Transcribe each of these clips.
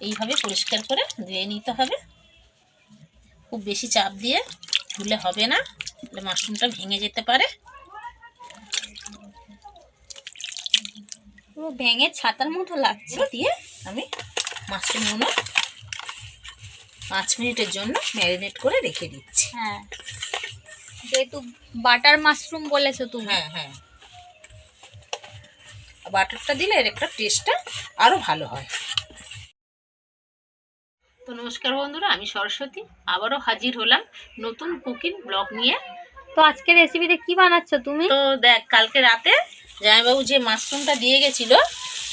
এইভাবে পরিষ্কার করে ধুয়ে নিতে হবে। খুব বেশি চাপ দিয়ে ধুলে হবে না তাহলে মাশরুমটা ভেঙে যেতে পারে। পুরো ভেঙে ছাতার মতো লাগছে দিয়ে আমি মাশরুমগুলো পাঁচ মিনিটের জন্য ম্যারিনেট করে রেখে দিচ্ছি। হ্যাঁ। যেহেতু বাটার মাশরুম বলেছ তুমি। হ্যাঁ হ্যাঁ। বাটারটা দিলে এর একটা টেস্টটা আরও ভালো হয়। তো নমস্কার বন্ধুরা আমি সরস্বতী। আবারও হাজির হলাম নতুন কুকিং ব্লগ নিয়ে। তো আজকে রেসিপিতে কি বানাচ্ছ তুমি? তো দেখ কালকে রাতে জামাইবাবু যে মাশরুমটা দিয়ে গেছিল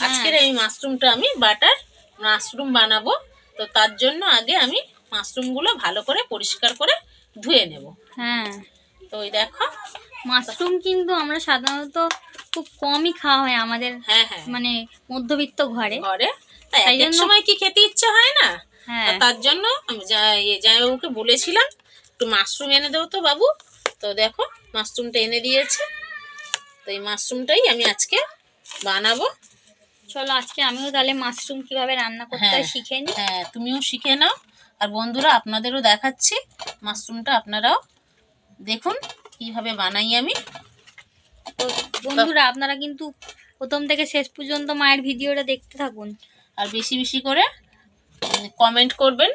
আজকের এই মাশরুমটা আমি বাটার মাশরুম বানাবো। তো তার জন্য আগে আমি মাশরুমগুলো ভালো করে পরিষ্কার করে ধুয়ে নেব। হ্যাঁ। তো ওই দেখো। মাশরুম কিন্তু আমরা সাধারণত খুব কমই খাওয়া হয় আমাদের হ্যাঁ হ্যাঁ। মানে মধ্যবিত্ত ঘরে। ঘরে। তাই এক সময় কি খেতে ইচ্ছে হয় না? হ্যাঁ তার জন্য আমি যা- ইয়ে জামাইবাবুকে বলেছিলাম একটু মাশরুম এনে দেবো তো বাবু। তো দেখো মাশরুমটা এনে দিয়েছে। তো এই মাশরুমটাই আমি আজকে বানাবো। চলো আজকে আমিও তাহলে মাশরুম কীভাবে রান্না করতে হয় হ্যাঁ। শিখে নিই হ্যাঁ তুমিও শিখে নাও। আর বন্ধুরা আপনাদেরও দেখাচ্ছি মাশরুমটা আপনারাও দেখুন কীভাবে বানাই আমি। তো বন্ধুরা আপনারা কিন্তু প্রথম থেকে শেষ পর্যন্ত মায়ের ভিডিওটা দেখতে থাকুন। আর বেশি বেশি করে কমেন্ট করবেন,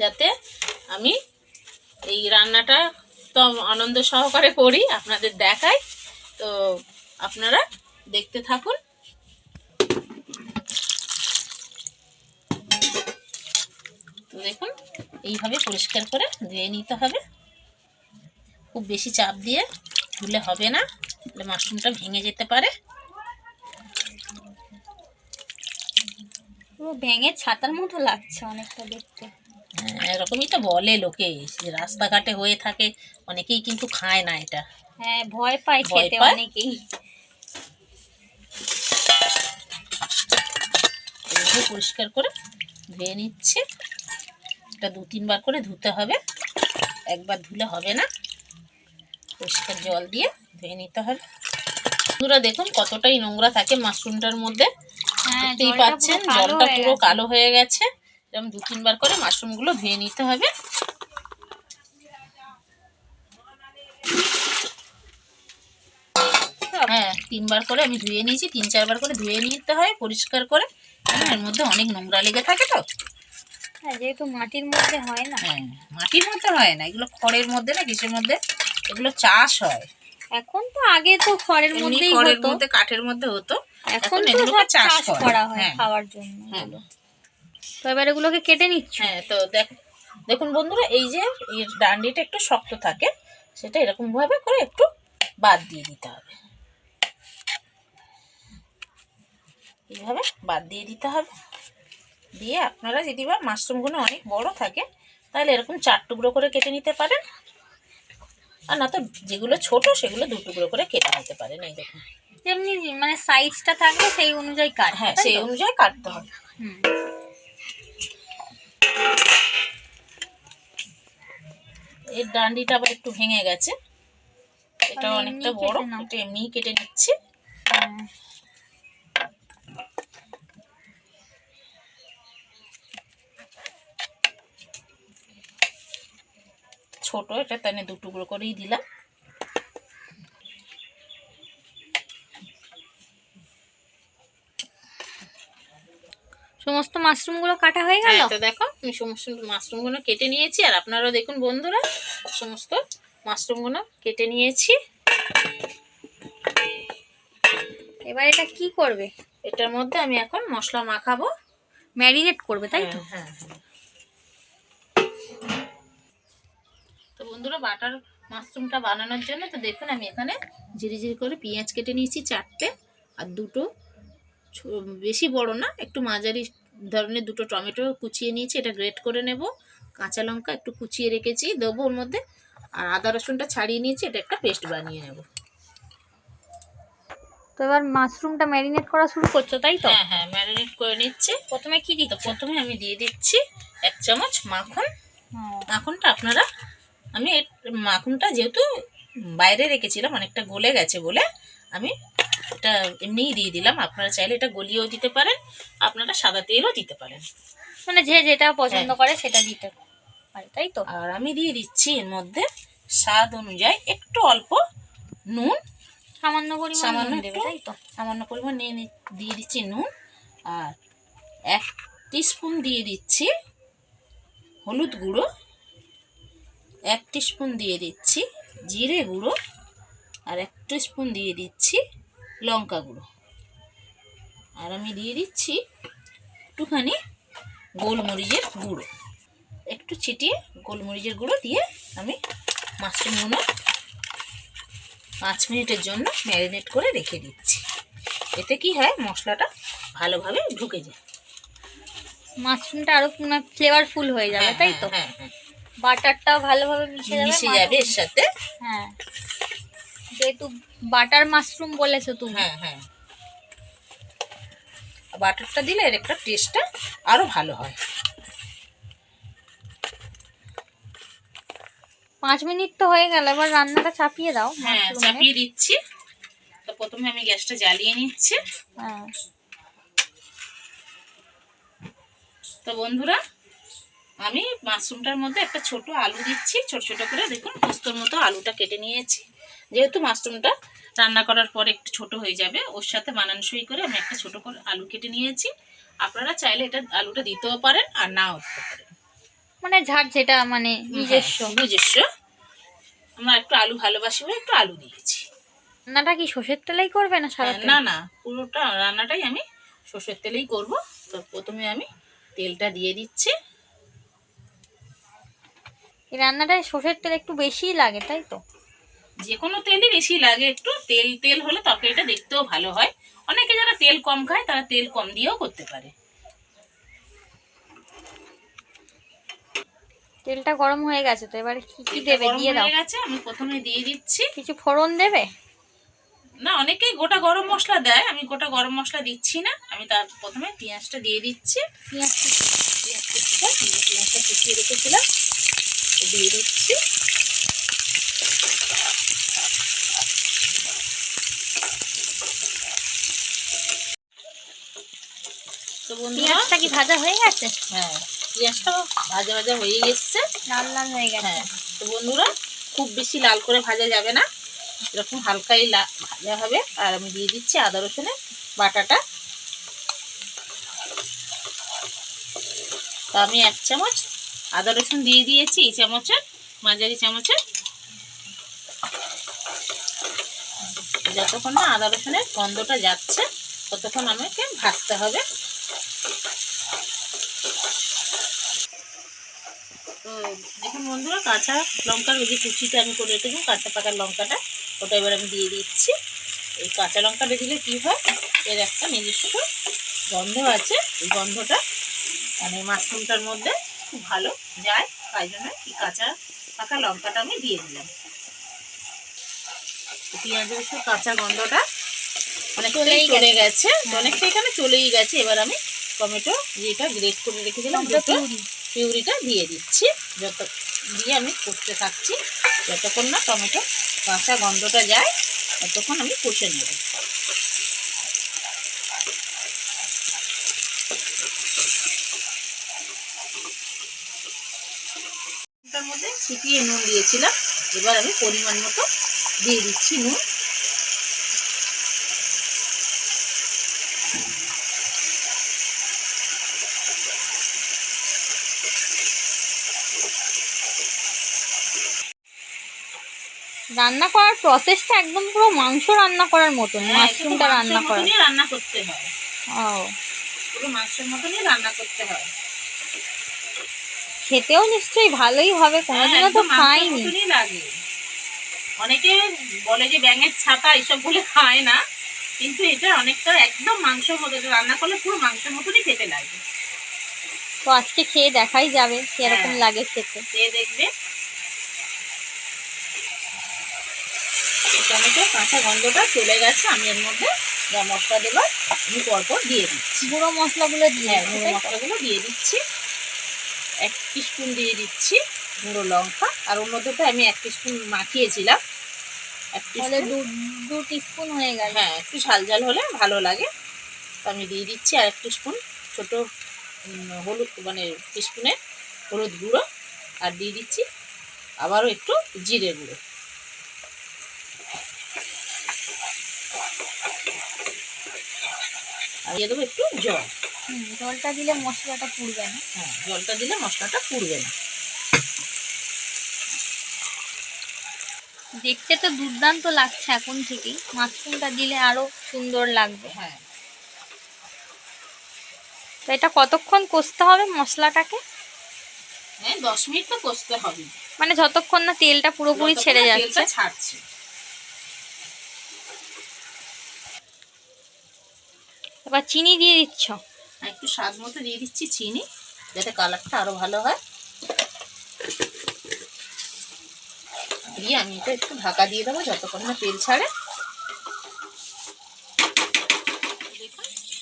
যাতে আমি এই রান্নাটা তো আনন্দ সহকারে করি, আপনাদের দেখাই। তো আপনারা দেখতে থাকুন। দেখুন, এইভাবে পরিষ্কার করে ধুয়ে নিতে হবে। খুব বেশি চাপ দিয়ে ধুলে হবে না মাশরুমটা ভেঙে যেতে পারে। পুরো ভেঙে ছাতার মতো লাগছে অনেকটা দেখতে। হ্যাঁ, এরকমই তো বলে লোকে যে রাস্তাঘাটে হয়ে থাকে অনেকেই কিন্তু খায় না এটা। হ্যাঁ ভয় পায় খেতে অনেকেই। পরিষ্কার করে ধুয়ে নিচ্ছে। এটা দু তিনবার করে ধুতে হবে একবার ধুলে হবে না। পরিষ্কার জল দিয়ে ধুয়ে নিতে হবে। বন্ধুরা দেখুন কতটাই নোংরা থাকে মাশরুমটার মধ্যে। দেখতেই জলটা পাচ্ছেন জলটা পুরো কালো হয়ে গেছে। এরকম দু তিনবার করে মাশরুমগুলো ধুয়ে নিতে হবে। হ্যাঁ তিনবার করে আমি ধুয়ে নিয়েছি তিন চারবার করে ধুয়ে নিতে হয় পরিষ্কার করে। এর মধ্যে অনেক নোংরা লেগে থাকে তো। হ্যাঁ যেহেতু মাটির মধ্যে হয় না। হ্যাঁ মাটির মধ্যে হয় না এগুলো খড়ের মধ্যে না কিসের মধ্যে? এগুলো চাষ হয়। এখন তো আগে তো খড়ের মধ্যেই খড়ের মধ্যে কাঠের মধ্যে হতো। এখন তো সব চাষ করা। হয় হ্যাঁ। খাওয়ার জন্য। হ্যাঁ। তো এবার এগুলোকে কেটে নিচ্ছ? হ্যাঁ তো দেখ দেখুন বন্ধুরা এই যে ডান্ডিটা একটু শক্ত থাকে সেটা এরকম ভাবে করে একটু বাদ দিয়ে দিতে হবে। এইভাবে বাদ দিয়ে দিতে হবে। দিয়ে আপনারা যদি বা মাশরুমগুলো অনেক বড় থাকে তাহলে এরকম চার টুকরো করে কেটে নিতে পারেন। আর না তো যেগুলো ছোট সেগুলো দু টুকরো করে কেটে নিতে পারেন এই দেখুন। যেমনি মানে সাইজটা থাকবে সেই অনুযায়ী কাট হ্যাঁ সেই অনুযায়ী কাটতে হবে হুম। এর ডান্ডিটা আবার একটু ভেঙে গেছে এটা অনেকটা বড়। এটা এমনিই কেটে নিচ্ছি। ছোট এটা তাহলে দু টুকরো করেই দিলাম সমস্ত মাশরুমগুলো কাটা হয়ে গেল? হ্যাঁ তো দেখো আমি সমস্ত মাশরুমগুলো কেটে নিয়েছি আর আপনারাও দেখুন বন্ধুরা সমস্ত মাশরুমগুলো কেটে নিয়েছি। এবার এটা কি করবে? এটার মধ্যে আমি এখন মশলা মাখাবো। ম্যারিনেট করবে তাই তো? হ্যাঁ হ্যাঁ তো বন্ধুরা বাটার মাশরুমটা বানানোর জন্য তো দেখুন আমি এখানে জিরি জিরি করে পেঁয়াজ কেটে নিয়েছি চারটে আর দুটো বেশি বড় না একটু মাঝারি ধরনের দুটো টমেটো কুচিয়ে নিয়েছি এটা গ্রেট করে নেব। কাঁচা লঙ্কা একটু কুচিয়ে রেখেছি দেবো ওর মধ্যে। আর আদা রসুনটা ছাড়িয়ে নিয়েছি এটা একটা পেস্ট বানিয়ে নেব। তো এবার মাশরুমটা ম্যারিনেট করা শুরু করছ তাই তো? হ্যাঁ হ্যাঁ ম্যারিনেট করে নিচ্ছি। প্রথমে কি তো দিচ্ছ প্রথমে আমি দিয়ে দিচ্ছি এক চামচ মাখন। মাখনটা আপনারা আমি মাখনটা যেহেতু বাইরে রেখেছিলাম অনেকটা গলে গেছে বলে আমি এটা এমনিই দিয়ে দিলাম। আপনারা চাইলে এটা গলিয়েও দিতে পারেন আপনারা সাদা তেলও দিতে পারেন। মানে যে যেটা পছন্দ হ্যাঁ। করে সেটা দিতে পারে তাই তো? আর আমি দিয়ে দিচ্ছি এর মধ্যে স্বাদ অনুযায়ী একটু অল্প নুন। সামান্য পরিমাণ সামান্য দেবে তাই তো? সামান্য পরিমাণ নিয়ে দিয়ে দিচ্ছি নুন। আর এক স্পুন দিয়ে দিচ্ছি হলুদ গুঁড়ো। এক স্পুন দিয়ে দিচ্ছি জিরে গুঁড়ো। আর এক স্পুন দিয়ে দিচ্ছি লঙ্কা গুঁড়ো। আর আমি দিয়ে দিচ্ছি একটুখানি গোলমরিচের গুঁড়ো। একটু ছিটিয়ে গোলমরিচের গুঁড়ো দিয়ে আমি মাশরুমগুলো পাঁচ মিনিটের জন্য ম্যারিনেট করে রেখে দিচ্ছি। এতে কি হয় মশলাটা ভালোভাবে ঢুকে যায়। মাশরুমটা আরও ফ্লেভারফুল হয়ে যাবে হ্যাঁ, তাই তো? হ্যাঁ, হ্যাঁ, বাটারটাও ভালোভাবে মিশে যাবে মিশে যাবে এর সাথে হ্যাঁ। যেহেতু বাটার মাশরুম বলেছ তুমি। হ্যাঁ হ্যাঁ। বাটারটা দিলে এর একটা টেস্টটা আরও ভালো হয়। পাঁচ মিনিট তো হয়ে গেল এবার রান্নাটা চাপিয়ে দাও হ্যাঁ চাপিয়ে দিচ্ছি। তো প্রথমে আমি গ্যাসটা জ্বালিয়ে নিচ্ছি। হ্যাঁ। তো বন্ধুরা আমি মাশরুমটার মধ্যে একটা ছোট আলু দিচ্ছি। ছোট ছোট করে দেখুন পোস্তর মতো আলুটা কেটে নিয়েছি। যেহেতু মাশরুমটা রান্না করার পর একটু ছোট হয়ে যাবে ওর সাথে মানানসই করে আমি একটা ছোট করে আলু কেটে নিয়েছি। আপনারা চাইলে এটা আলুটা দিতেও পারেন আর নাও দিতে পারেন। মানে ঝাড় যেটা মানে নিজস্ব হ্যাঁ, নিজস্ব। আমরা একটু আলু ভালোবাসি বলে একটু আলু দিয়েছি। রান্নাটা কি সর্ষের তেলেই করবে না সারা হ্যাঁ, না না পুরোটা রান্নাটাই আমি সর্ষের তেলেই করব। তো প্রথমে আমি তেলটা দিয়ে দিচ্ছি। এই রান্নাটায় সর্ষের তেল একটু বেশিই লাগে তাই তো? যে কোনো তেলই বেশি লাগে। একটু তেল তেল হলে তরকারিটা দেখতেও ভালো হয়। অনেকে যারা তেল কম খায় তারা তেল কম দিয়েও করতে পারে। তেলটা গরম হয়ে গেছে তো এবারে কি কি দেবে? দিয়ে দাও। হয়ে গেছে আমি প্রথমে দিয়ে দিচ্ছি। কিছু ফোড়ন দেবে? না অনেকেই গোটা গরম মশলা দেয় আমি গোটা গরম মশলা দিচ্ছি না। আমি তার প্রথমে পেঁয়াজটা দিয়ে দিচ্ছি। পেঁয়াজ পেঁয়াজটা কুচিয়ে রেখেছিলাম দিয়ে দিচ্ছি। বন্ধুরা। পেঁয়াজটা কি ভাজা হয়ে গেছে? হ্যাঁ পেঁয়াজটা ভাজা ভাজা হয়ে গেছে। লাল লাল হয়ে গেছে। হ্যাঁ তো বন্ধুরা খুব বেশি লাল করে ভাজা যাবে না। এরকম হালকাই ভাজা হবে। আর আমি দিয়ে দিচ্ছি আদা রসুনের বাটাটা। তো আমি এক চামচ আদা রসুন দিয়ে দিয়েছি এই চামচের মাঝারি চামচের। যতক্ষণ না আদা রসুনের গন্ধটা যাচ্ছে ততক্ষণ আমাকে ভাজতে হবে তো দেখুন বন্ধুরা কাঁচা লঙ্কার ওই যে কুচিটা আমি করে রেখেছি কাঁচা পাকা লঙ্কাটা ওটা এবার আমি দিয়ে দিচ্ছি এই কাঁচা লঙ্কাটা দিলে কী হয় এর একটা নিজস্ব গন্ধ আছে এই গন্ধটা মানে মাশরুমটার মধ্যে খুব ভালো যায় তাই জন্য এই কাঁচা পাকা লঙ্কাটা আমি দিয়ে দিলাম তো পেঁয়াজের একটু কাঁচা গন্ধটা অনেকটাই চলেই চলে গেছে। হ্যাঁ। অনেকটা এখানে চলেই গেছে এবার আমি টমেটো যেটা গ্রেট করে রেখেছিলাম। পিউরিটা দিয়ে দিচ্ছি যত দিয়ে আমি কষতে থাকছি। যতক্ষণ না টমেটো কাঁচা গন্ধটা যায়, ততক্ষণ আমি কষে নেব। মধ্যে ছিটিয়ে নুন দিয়েছিলাম। এবার আমি পরিমাণ মতো দিয়ে দিচ্ছি নুন। রান্না করার প্রসেসটা একদম পুরো মাংস রান্না করার মতন হ্যাঁ, মাশরুমটা রান্না করা রান্না করতে হয়। ও। পুরো মাংসের মতনই রান্না করতে হয়। খেতেও নিশ্চয়ই ভালোই হবে কোনোদিনও হ্যাঁ, তো খাইনি। লাগে। অনেকে বলে যে ব্যাঙের ছাতা এইসব বলে খায় না কিন্তু এটা অনেকটা একদম মাংসের মতো রান্না করলে পুরো মাংসের মতনই খেতে লাগে। তো আজকে খেয়ে দেখাই যাবে কীরকম হ্যাঁ। লাগে খেতে। খেয়ে দেখবে। টমেটো কাঁচা গন্ধটা চলে গেছে আমি এর মধ্যে যা মশলা দেবো আমি পরপর দিয়ে দিচ্ছি। গুঁড়ো মশলাগুলো দিয়ে হ্যাঁ গুঁড়ো মশলাগুলো দিয়ে দিচ্ছি। এক স্পুন দিয়ে দিচ্ছি গুঁড়ো লঙ্কা আর ওর মধ্যে তো আমি এক স্পুন মাখিয়েছিলাম। এক। দু দু টিস্পুন হয়ে গেল। হ্যাঁ একটু ঝাল ঝাল হলে ভালো লাগে। তো আমি দিয়ে দিচ্ছি আর এক স্পুন ছোটো হলুদ মানে টিস্পুনের হলুদ গুঁড়ো আর দিয়ে দিচ্ছি আবারও একটু জিরে গুঁড়ো। আর দিয়ে দেবো একটু জল। জলটা দিলে মশলাটা পুড়বে না। হ্যাঁ জলটা দিলে মশলাটা পুড়বে না। দেখতে তো দুর্দান্ত লাগছে এখন থেকেই। মাশরুমটা দিলে আরও সুন্দর লাগবে। হ্যাঁ। তো এটা কতক্ষণ কষতে হবে মশলাটাকে? হ্যাঁ দশ মিনিট তো কষতে হবে। মানে যতক্ষণ না তেলটা পুরোপুরি ছেড়ে যাচ্ছে। ছাড়ছে। এবার চিনি দিয়ে দিচ্ছ? একটু স্বাদ মতো দিয়ে দিচ্ছি চিনি যাতে কালারটা আরও ভালো হয়। দিয়ে আমি এটা একটু ঢাকা দিয়ে দেবো যতক্ষণ না তেল ছাড়ে।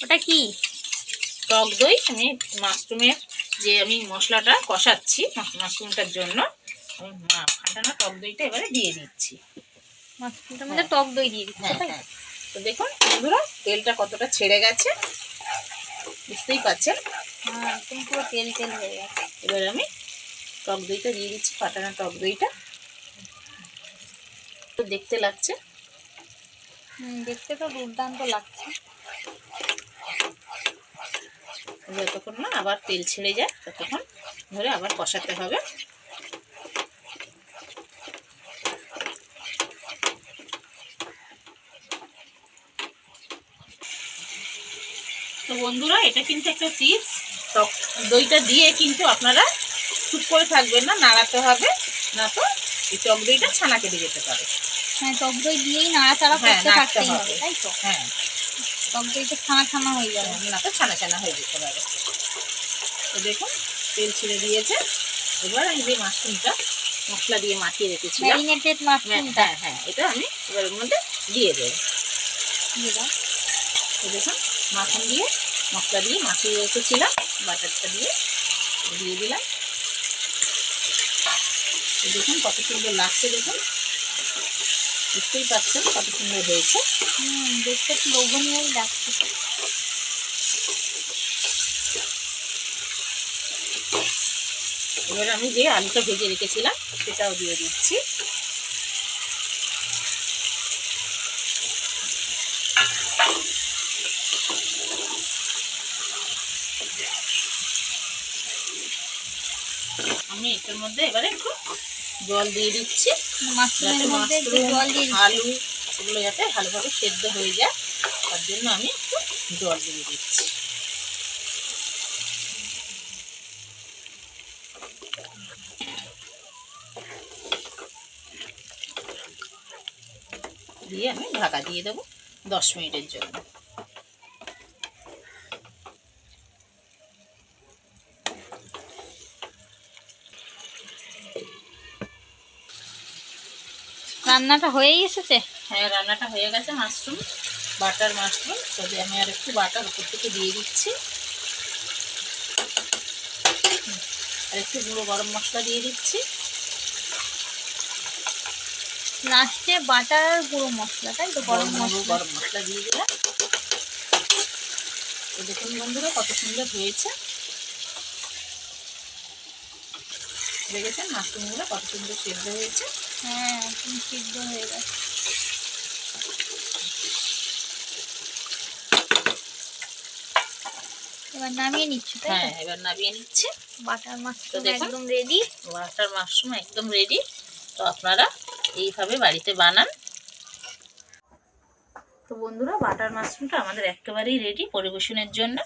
ওটা কি? টক দই। আমি মাশরুমের যে আমি মশলাটা কষাচ্ছি মাশরুমটার জন্য আমি ফাটানো টক দইটা এবারে দিয়ে দিচ্ছি। মাশরুমটার মধ্যে টক দই দিয়ে দিচ্ছি হ্যাঁ। তো দেখুন বন্ধুরা তেলটা কতটা ছেড়ে গেছে বুঝতেই পারছেন? হ্যাঁ একদম পুরো তেল তেল হয়ে গেছে। এবার আমি টক দইটা দিয়ে দিচ্ছি ফাটানো টক দইটা। তো দেখতে লাগছে? দেখতে তো দুর্দান্ত লাগছে। যতক্ষণ না আবার তেল ছেড়ে যায় ততক্ষণ ধরে আবার কষাতে হবে। বন্ধুরা এটা কিন্তু একটা টিপস টক দইটা দিয়ে কিন্তু আপনারা চুপ করে থাকবেন না নাড়াতে হবে না তো এই টক দইটা ছানা কেটে যেতে পারে। হ্যাঁ টক দই দিয়েই নাড়াচাড়া হ্যাঁ, করতে থাকতেই হবে। তাই তো? হ্যাঁ। টক দইটা ছানা ছানা হয়ে যাবে। না তো ছানা ছানা হয়ে যেতে পারে। তো দেখুন তেল ছেড়ে দিয়েছে। এবার আমি যে মাশরুমটা মশলা দিয়ে মাখিয়ে রেখেছিলাম। ম্যারিনেটেড মাশরুমটা। হ্যাঁ হ্যাঁ এটা আমি এবার এর মধ্যে দিয়ে দেবো। দিয়ে দাও। তো দেখুন মাখন দিয়ে মশলা দিয়ে মাখিয়ে রেখেছিলাম, বাটারটা দিয়ে দিয়ে দিলাম। দেখুন কত সুন্দর লাগছে, দেখুন। বুঝতেই পারছেন কত সুন্দর হয়েছে। দেখতে লোভনীয়ই লাগছে। এবার আমি যে আলুটা ভেজে রেখেছিলাম সেটাও দিয়ে দিচ্ছি এটার মধ্যে এবারে একটু জল দিয়ে দিচ্ছি। যাতে মধ্যে জল দিয়ে দিচ্ছি। আলু এগুলো যাতে ভালোভাবে সেদ্ধ হয়ে যায় তার জন্য আমি একটু জল দিয়ে দিচ্ছি। দিয়ে আমি ঢাকা দিয়ে দেবো দশ মিনিটের জন্য। রান্নাটা হয়েই এসেছে? হ্যাঁ রান্নাটা হয়ে গেছে মাশরুম বাটার মাশরুম। তবে আমি আর একটু বাটার উপর থেকে দিয়ে দিচ্ছি। আর একটু গুঁড়ো গরম মশলা দিয়ে দিচ্ছি। লাস্টে বাটার আর গুঁড়ো মশলা তাই তো? গরম মশলা। গরম মশলা দিয়ে দিলাম। তো দেখুন বন্ধুরা কত সুন্দর হয়েছে। দেখেছেন মাশরুমগুলো কত সুন্দর সেদ্ধ হয়েছে। হ্যাঁ সিদ্ধ হয়ে গেছে। এবার নামিয়ে নিচ্ছি হ্যাঁ এবার নামিয়ে নিচ্ছি। Butter mushroom. একদম রেডি বাটার মাশরুম একদম রেডি তো আপনারা এইভাবে বাড়িতে বানান। তো বন্ধুরা বাটার মাশরুমটা আমাদের একেবারেই রেডি পরিবেশনের জন্য।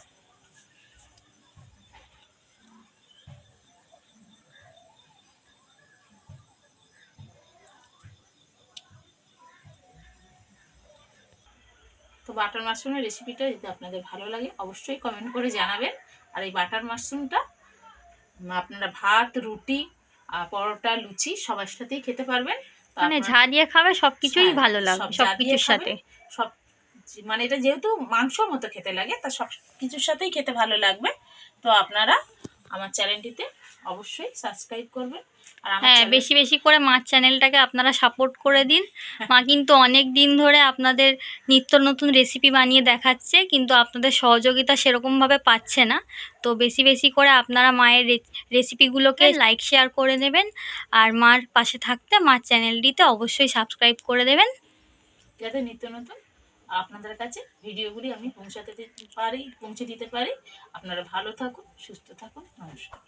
তো বাটার মাশরুমের রেসিপিটা যদি আপনাদের ভালো লাগে অবশ্যই কমেন্ট করে জানাবেন। আর এই বাটার মাশরুমটা আপনারা ভাত রুটি আর পরোটা লুচি সবার সাথেই খেতে পারবেন। মানে ঝা দিয়ে খাবে সবকিছুই হ্যাঁ, ভালো লাগবে সবকিছুর সাথে। সব মানে এটা যেহেতু মাংসর মতো খেতে লাগে তা সব কিছুর সাথেই খেতে ভালো লাগবে। তো আপনারা আমার চ্যানেলটিতে অবশ্যই সাবস্ক্রাইব করবেন। হ্যাঁ বেশি বেশি করে মার চ্যানেলটাকে আপনারা সাপোর্ট করে দিন। মা কিন্তু অনেক দিন ধরে আপনাদের নিত্য নতুন রেসিপি বানিয়ে দেখাচ্ছে কিন্তু আপনাদের সহযোগিতা সেরকমভাবে পাচ্ছে না। তো বেশি বেশি করে আপনারা মায়ের রেসিপিগুলোকে লাইক শেয়ার করে দেবেন। আর মার পাশে থাকতে মার চ্যানেলটিতে অবশ্যই সাবস্ক্রাইব করে দেবেন। যাতে নিত্য নতুন আপনাদের কাছে ভিডিওগুলি আমি পৌঁছাতে পারি পৌঁছে দিতে পারি। আপনারা ভালো থাকুন সুস্থ থাকুন। নমস্কার।